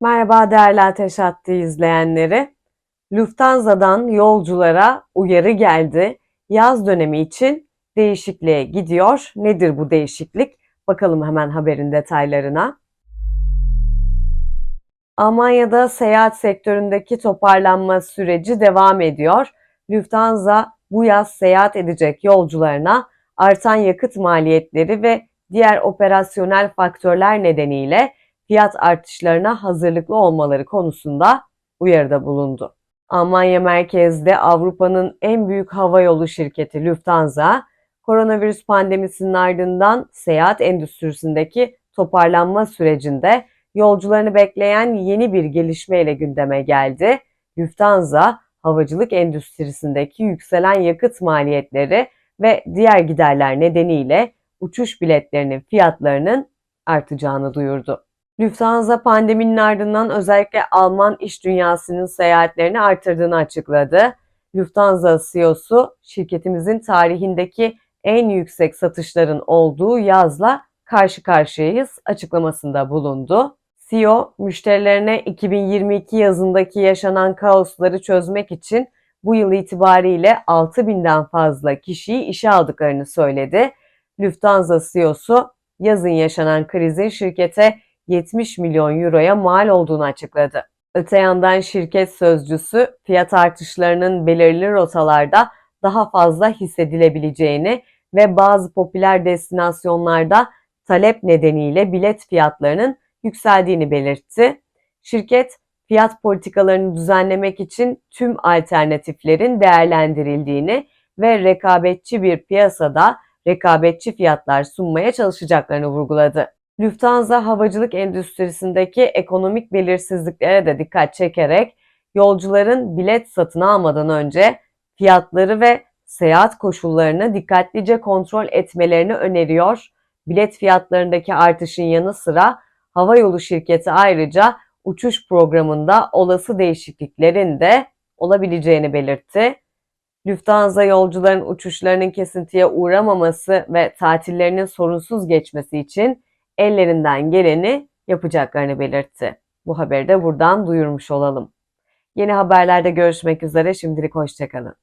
Merhaba değerli Ateş Hattı izleyenleri. Lufthansa'dan yolculara uyarı geldi. Yaz dönemi için değişikliğe gidiyor. Nedir bu değişiklik? Bakalım hemen haberin detaylarına. Almanya'da seyahat sektöründeki toparlanma süreci devam ediyor. Lufthansa bu yaz seyahat edecek yolcularına artan yakıt maliyetleri ve diğer operasyonel faktörler nedeniyle fiyat artışlarına hazırlıklı olmaları konusunda uyarıda bulundu. Almanya merkezli Avrupa'nın en büyük havayolu şirketi Lufthansa, koronavirüs pandemisinin ardından seyahat endüstrisindeki toparlanma sürecinde yolcularını bekleyen yeni bir gelişmeyle gündeme geldi. Lufthansa, havacılık endüstrisindeki yükselen yakıt maliyetleri ve diğer giderler nedeniyle uçuş biletlerinin fiyatlarının artacağını duyurdu. Lufthansa pandeminin ardından özellikle Alman iş dünyasının seyahatlerini artırdığını açıkladı. Lufthansa CEO'su şirketimizin tarihindeki en yüksek satışların olduğu yazla karşı karşıyayız açıklamasında bulundu. CEO müşterilerine 2022 yazındaki yaşanan kaosları çözmek için bu yıl itibariyle 6000'den fazla kişiyi işe aldıklarını söyledi. Lufthansa CEO'su yazın yaşanan krizin şirkete 70 milyon euroya mal olduğunu açıkladı. Öte yandan şirket sözcüsü fiyat artışlarının belirli rotalarda daha fazla hissedilebileceğini ve bazı popüler destinasyonlarda talep nedeniyle bilet fiyatlarının yükseldiğini belirtti. Şirket fiyat politikalarını düzenlemek için tüm alternatiflerin değerlendirildiğini ve rekabetçi bir piyasada rekabetçi fiyatlar sunmaya çalışacaklarını vurguladı. Lufthansa havacılık endüstrisindeki ekonomik belirsizliklere de dikkat çekerek yolcuların bilet satın almadan önce fiyatları ve seyahat koşullarını dikkatlice kontrol etmelerini öneriyor. Bilet fiyatlarındaki artışın yanı sıra havayolu şirketi ayrıca uçuş programında olası değişikliklerin de olabileceğini belirtti. Lufthansa yolcuların uçuşlarının kesintiye uğramaması ve tatillerinin sorunsuz geçmesi için ellerinden geleni yapacaklarını belirtti. Bu haberi de buradan duyurmuş olalım. Yeni haberlerde görüşmek üzere şimdilik hoşçakalın.